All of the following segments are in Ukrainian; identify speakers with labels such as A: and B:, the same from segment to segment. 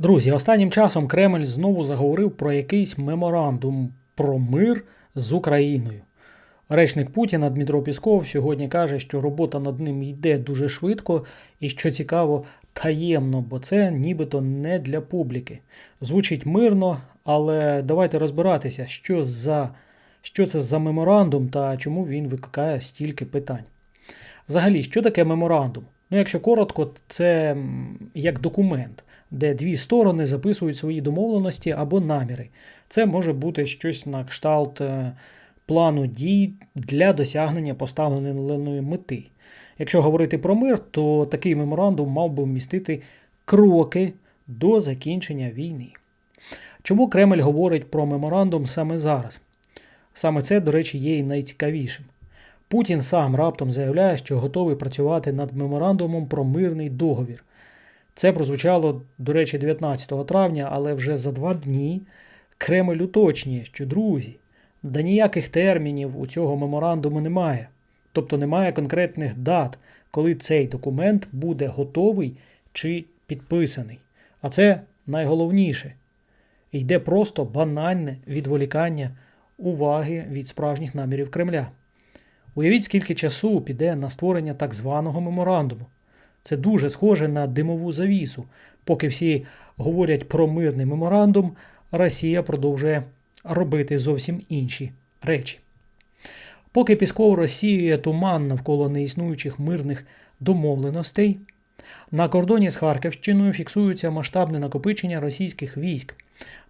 A: Друзі, останнім часом Кремль знову заговорив про якийсь меморандум про мир з Україною. Речник Путіна Дмитро Пісков сьогодні каже, що робота над ним йде дуже швидко і, що цікаво, таємно, бо це нібито не для публіки. Звучить мирно, але давайте розбиратися, що, за, що це за меморандум та чому він викликає стільки питань. Взагалі, що таке меморандум? Ну, якщо коротко, це як документ, де дві сторони записують свої домовленості або наміри. Це може бути щось на кшталт е, плану дій для досягнення поставленої мети. Якщо говорити про мир, то такий меморандум мав би вмістити кроки до закінчення війни. Чому Кремль говорить про меморандум саме зараз? Саме це, до речі, є і найцікавішим. Путін сам раптом заявляє, що готовий працювати над меморандумом про мирний договір. Це прозвучало, до речі, 19 травня, але вже за два дні Кремль уточнює, що друзі, да ніяких термінів у цього меморандуму немає. Тобто немає конкретних дат, коли цей документ буде готовий чи підписаний. А це найголовніше. Йде просто банальне відволікання уваги від справжніх намірів Кремля. Уявіть, скільки часу піде на створення так званого меморандуму. Це дуже схоже на димову завісу. Поки всі говорять про мирний меморандум, Росія продовжує робити зовсім інші речі. Поки Пісков розсіює туман навколо неіснуючих мирних домовленостей, на кордоні з Харківщиною фіксується масштабне накопичення російських військ.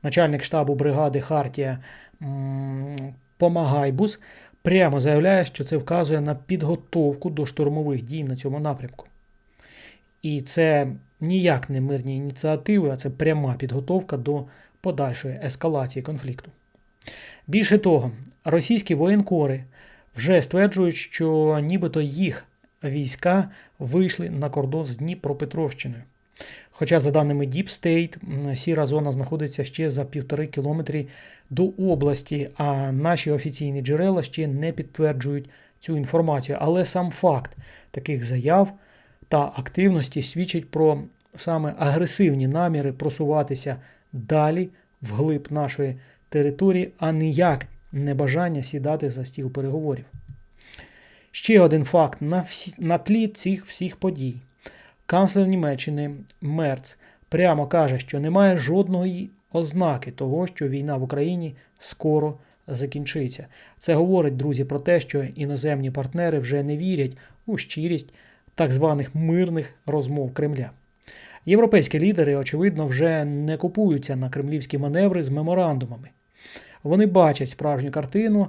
A: Начальник штабу бригади Хартія Помагайбус прямо заявляє, що це вказує на підготовку до штурмових дій на цьому напрямку. І це ніяк не мирні ініціативи, а це пряма підготовка до подальшої ескалації конфлікту. Більше того, російські воєнкори вже стверджують, що нібито їх війська вийшли на кордон з Дніпропетровщиною. Хоча, за даними Deep State, сіра зона знаходиться ще за півтори кілометрі до області, а наші офіційні джерела ще не підтверджують цю інформацію. Але сам факт таких заяв та активності свідчить про саме агресивні наміри просуватися далі вглиб нашої території, а не бажання сідати за стіл переговорів. Ще один факт на, всі, на тлі цих всіх подій. Канцлер Німеччини Мерц прямо каже, що немає жодної ознаки того, що війна в Україні скоро закінчиться. Це говорить, друзі, про те, що іноземні партнери вже не вірять у щирість так званих мирних розмов Кремля. Європейські лідери, очевидно, вже не купуються на кремлівські маневри з меморандумами. Вони бачать справжню картину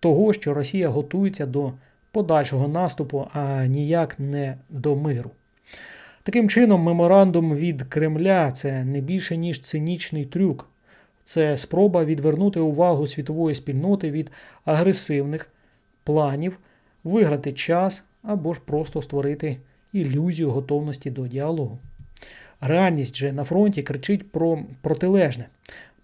A: того, що Росія готується до подальшого наступу, а ніяк не до миру. Таким чином, меморандум від Кремля це не більше ніж цинічний трюк. Це спроба відвернути увагу світової спільноти від агресивних планів, виграти час або ж просто створити ілюзію готовності до діалогу. Реальність же на фронті кричить про протилежне.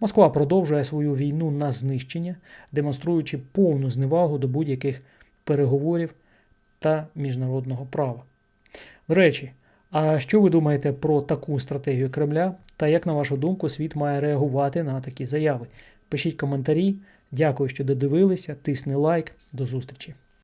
A: Москва продовжує свою війну на знищення, демонструючи повну зневагу до будь-яких переговорів та міжнародного права. До речі, а що ви думаєте про таку стратегію Кремля та як, на вашу думку, світ має реагувати на такі заяви? Пишіть коментарі. Дякую, що додивилися. Тисни лайк. До зустрічі!